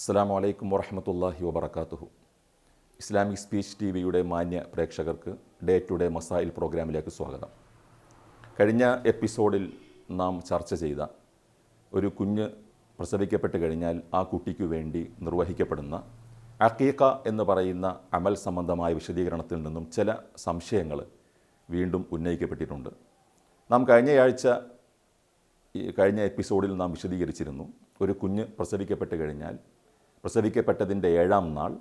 അസ്സാം വലൈക്കും വറഹമത്തല്ലാഹി വബർക്കാത്തുഹു ഇസ്ലാമിക് സ്പീച്ച് ടി വിയുടെ മാന്യ പ്രേക്ഷകർക്ക് ഡേ ടു ഡേ മസായിൽ പ്രോഗ്രാമിലേക്ക് സ്വാഗതം. കഴിഞ്ഞ എപ്പിസോഡിൽ നാം ചർച്ച ചെയ്ത ഒരു കുഞ്ഞ് പ്രസവിക്കപ്പെട്ട് കഴിഞ്ഞാൽ ആ കുട്ടിക്കു വേണ്ടി നിർവഹിക്കപ്പെടുന്ന അക്കീക്ക എന്ന് പറയുന്ന അമൽ സംബന്ധമായ വിശദീകരണത്തിൽ നിന്നും ചില സംശയങ്ങൾ വീണ്ടും ഉന്നയിക്കപ്പെട്ടിട്ടുണ്ട്. നാം കഴിഞ്ഞയാഴ്ച കഴിഞ്ഞ എപ്പിസോഡിൽ നാം വിശദീകരിച്ചിരുന്നു ഒരു കുഞ്ഞ് പ്രസവിക്കപ്പെട്ട് കഴിഞ്ഞാൽ പ്രസവിക്കപ്പെട്ടതിന്റെ ഏഴാം നാൾ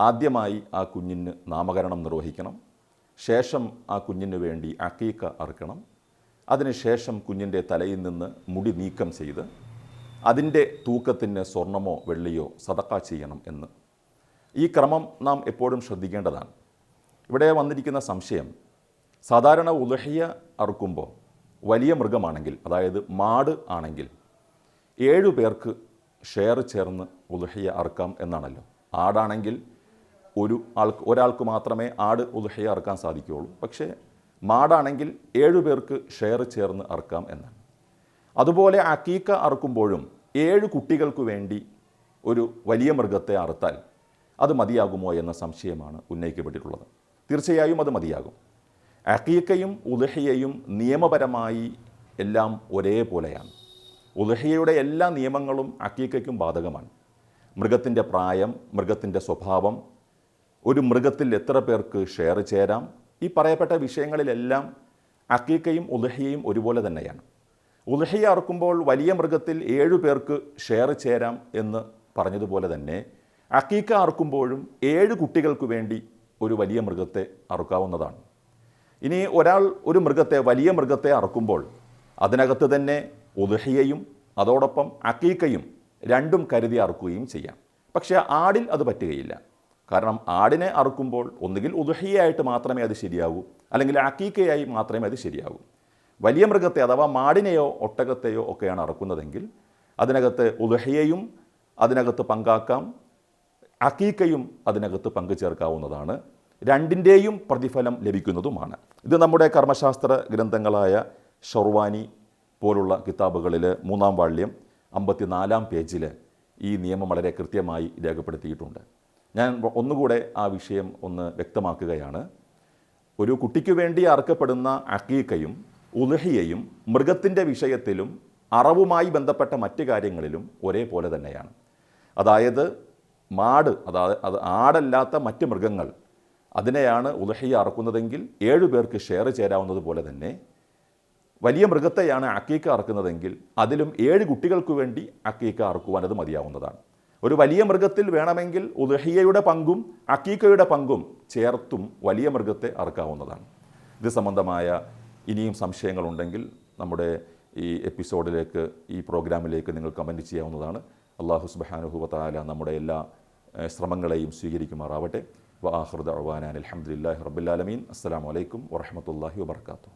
ആദ്യമായി ആ കുഞ്ഞിന് നാമകരണം നിർവഹിക്കണം. ശേഷം ആ കുഞ്ഞിന് വേണ്ടി അക്കീക്ക അറുക്കണം. അതിനുശേഷം കുഞ്ഞിന്റെ തലയിൽ നിന്ന് മുടി നീക്കം ചെയ്ത് അതിന്റെ തൂക്കത്തിന് സ്വർണമോ വെള്ളിയോ സതക്ക ചെയ്യണം എന്ന്. ഈ ക്രമം നാം എപ്പോഴും ശ്രദ്ധിക്കേണ്ടതാണ്. ഇവിടെ വന്നിരിക്കുന്ന സംശയം സാധാരണ ഉലഹിയ അറുക്കുമ്പോൾ വലിയ മൃഗമാണെങ്കിൽ അതായത് മാട് ആണെങ്കിൽ ഏഴു പേർക്ക് ഷെയർ ചേർന്ന് ഉലഹിയ അറുക്കാം എന്നാണല്ലോ. ആടാണെങ്കിൽ ഒരു ആൾക്ക് ഒരാൾക്ക് മാത്രമേ ആട് ഉദഹിയ അറുക്കാൻ സാധിക്കുകയുള്ളൂ. പക്ഷേ മാടാണെങ്കിൽ ഏഴു പേർക്ക് ഷെയർ ചേർന്ന് അറുക്കാം എന്നാണ്. അതുപോലെ അക്കീക്ക അറുക്കുമ്പോഴും ഏഴ് കുട്ടികൾക്ക് വേണ്ടി ഒരു വലിയ മൃഗത്തെ അറുത്താൽ അത് മതിയാകുമോ എന്ന സംശയമാണ് ഉന്നയിക്കപ്പെട്ടിട്ടുള്ളത്. തീർച്ചയായും അത് മതിയാകും. അക്കീക്കയും ഉദഹിയയും നിയമപരമായി എല്ലാം ഒരേപോലെയാണ്. ഉദഹിയയുടെ എല്ലാ നിയമങ്ങളും അക്കീക്കയ്ക്കും ബാധകമാണ്. മൃഗത്തിന്റെ പ്രായം മൃഗത്തിന്റെ സ്വഭാവം ഒരു മൃഗത്തിൽ എത്ര പേർക്ക് ഷെയർ ചേരാം ഈ പറയപ്പെട്ട വിഷയങ്ങളിലെല്ലാം അക്കീക്കയും ഉലഹയും ഒരുപോലെ തന്നെയാണ്. ഉലഹയ അറുക്കുമ്പോൾ വലിയ മൃഗത്തിൽ ഏഴു പേർക്ക് ഷെയർ ചേരാം എന്ന് പറഞ്ഞതുപോലെ തന്നെ അക്കീക്ക അറുക്കുമ്പോഴും ഏഴ് കുട്ടികൾക്ക് വേണ്ടി ഒരു വലിയ മൃഗത്തെ അറുക്കാവുന്നതാണ്. ഇനി ഒരാൾ ഒരു മൃഗത്തെ വലിയ മൃഗത്തെ അറുക്കുമ്പോൾ അതിനകത്ത് തന്നെ ഉദഹിയയും അതോടൊപ്പം അക്കീക്കയും രണ്ടും കരുതി അറുക്കുകയും ചെയ്യാം. പക്ഷേ ആടിൽ അത് പറ്റുകയില്ല. കാരണം ആടിനെ അറുക്കുമ്പോൾ ഒന്നുകിൽ ഉദുഹയായിട്ട് മാത്രമേ അത് ശരിയാവൂ അല്ലെങ്കിൽ അക്കീക്കയായി മാത്രമേ അത് ശരിയാവൂ. വലിയ മൃഗത്തെ അഥവാ മാടിനെയോ ഒട്ടകത്തെയോ ഒക്കെയാണ് അറുക്കുന്നതെങ്കിൽ അതിനകത്ത് ഉദുഹയെയും അതിനകത്ത് പങ്കാക്കാം അക്കീക്കയും അതിനകത്ത് പങ്കു ചേർക്കാവുന്നതാണ് രണ്ടിന്റെയും പ്രതിഫലം ലഭിക്കുന്നതുമാണ്. ഇത് നമ്മുടെ കർമ്മശാസ്ത്ര ഗ്രന്ഥങ്ങളായ ഷർവാനി പോലുള്ള കിതാബുകളിൽ മൂന്നാം വാള്യം അമ്പത്തിനാലാം പേജിൽ ഈ നിയമം വളരെ കൃത്യമായി രേഖപ്പെടുത്തിയിട്ടുണ്ട്. ഞാൻ ഒന്നുകൂടെ ആ വിഷയം ഒന്ന് വ്യക്തമാക്കുകയാണ്. ഒരു കുട്ടിക്ക് വേണ്ടി അറുക്കപ്പെടുന്ന അക്കീക്കയും ഉലഹിയയും മൃഗത്തിന്റെ വിഷയത്തിലും അറവുമായി ബന്ധപ്പെട്ട മറ്റ് കാര്യങ്ങളിലും ഒരേപോലെ തന്നെയാണ്. അതായത് മാട് അതായത് അത് ആടല്ലാത്ത മറ്റ് മൃഗങ്ങൾ അതിനെയാണ് ഉലഹിയ അറക്കുന്നതെങ്കിൽ ഏഴു പേർക്ക് ഷെയർ ചേരാവുന്നത് പോലെ തന്നെ വലിയ മൃഗത്തെയാണ് അക്കീക്ക അറക്കുന്നതെങ്കിൽ അതിലും ഏഴ് കുട്ടികൾക്ക് വേണ്ടി അക്കീക്ക അറക്കുവാൻ അത് മതിയാവുന്നതാണ്. ഒരു വലിയ മൃഗത്തിൽ വേണമെങ്കിൽ ഉദഹിയയുടെ പങ്കും അക്കീക്കയുടെ പങ്കും ചേർത്തും വലിയ മൃഗത്തെ അറക്കാവുന്നതാണ്. ഇത് സംബന്ധമായ ഇനിയും സംശയങ്ങളുണ്ടെങ്കിൽ നമ്മുടെ ഈ എപ്പിസോഡിലേക്ക് ഈ പ്രോഗ്രാമിലേക്ക് നിങ്ങൾ കമന്റ് ചെയ്യാവുന്നതാണ്. അള്ളാഹു സുബാനുഹുബത്താല നമ്മുടെ എല്ലാ ശ്രമങ്ങളെയും സ്വീകരിക്കുമാറാവട്ടെ. വാഹൃദ് അവാനാൻ അലഹമുല്ലാഹി റബുല്ലാലമീൻ അസ്സാം വലൈക്കും വറഹമത്തല്ലാഹി വാബർക്കാത്തു